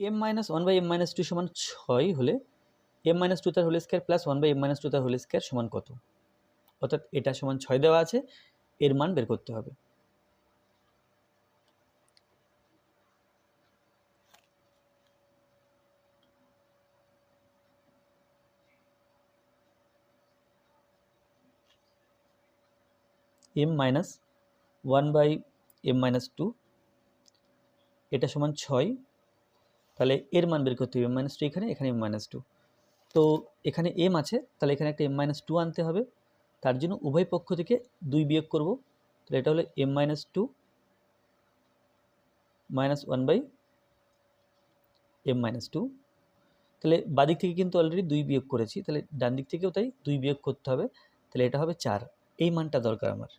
M minus one by M minus two সমান ছয় হলে এম মাইনাস টু তার whole square plus one by M minus two তার whole square সমান কত? অর্থাৎ এটা সমান ছয় দেওয়া আছে, এর মান বের করতে হবে। M minus one by M minus two এটা সমান ছয় তাহলে এর মান বের করতে হবে এম মাইনাস টু এখানে এখানে এম মাইনাস টু তো এখানে এম আছে, তাহলে এখানে একটা এম মাইনাস টু আনতে হবে। তার জন্য উভয় পক্ষ থেকে দুই বিয়োগ করব। তাহলে এটা হলো M minus two minus one by M minus two তাহলে বাদিক থেকে কিন্তু অলরেডি দুই বিয়োগ করেছি, তাহলে ডান দিক থেকেও তাই দুই বিয়োগ করতে হবে। তাহলে এটা হবে চার। এই মানটা দরকার আমার।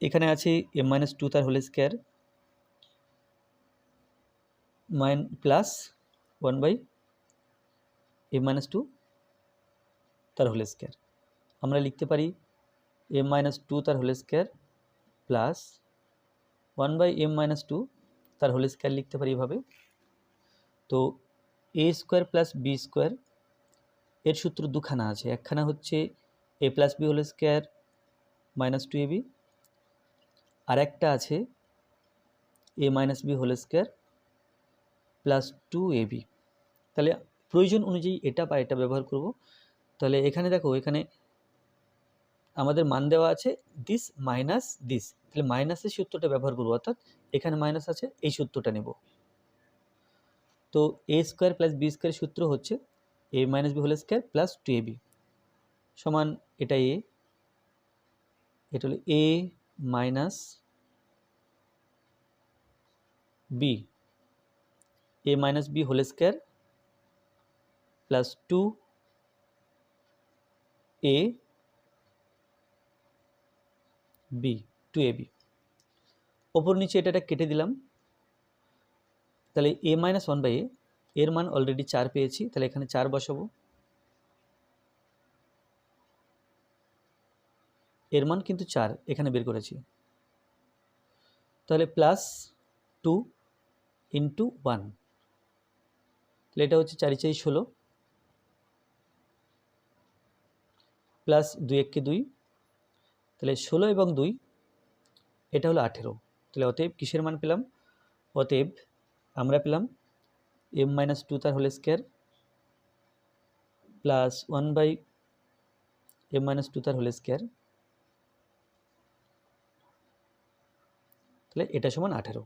এখানে আছে এম মাইনাস টু তার whole square mine plus one by M minus two তার হোল স্কোয়ার। আমরা লিখতে পারি এম মাইনাস টু তার whole square plus one by M minus two তার হোল স্কোয়ার লিখতে পারি এভাবে। তো A square plus B square এর সূত্র দুখানা আছে। একখানা হচ্ছে A plus B whole square minus two A B আর একটা আছে A minus B whole square plus two A B তাহলে প্রয়োজন অনুযায়ী এটা বা এটা ব্যবহার করব। তাহলে এখানে দেখো, এখানে আমাদের মান দেওয়া আছে দিস মাইনাস দিস তাহলে মাইনাসের সূত্রটা ব্যবহার করব, অর্থাৎ এখানে মাইনাস আছে, এই সূত্রটা নেব। তো A square plus B square সূত্র হচ্ছে A minus B whole square plus two A B সমান এটা এ এটা হলো A minus B A minus B whole square plus two A B two A B ওপর নিচে এটা এটা কেটে দিলাম। তাহলে A minus one by A এর মান অলরেডি চার পেয়েছি, তাহলে এখানে চার বসাবো। এর মান কিন্তু চার, এখানে বের করেছি। তাহলে প্লাস টু ইন্টু ওয়ান তাহলে এটা হচ্ছে চারি চারি ষোলো প্লাস দুই এককে দুই, তাহলে ষোলো এবং দুই, এটা হলো আঠেরো। তাহলে অতএব কিসের মান পেলাম? অতএব আমরা পেলাম এম মাইনাস টু তার whole square plus one by M minus two তার হোল স্কোয়ার তাহলে এটা সমান আঠেরো।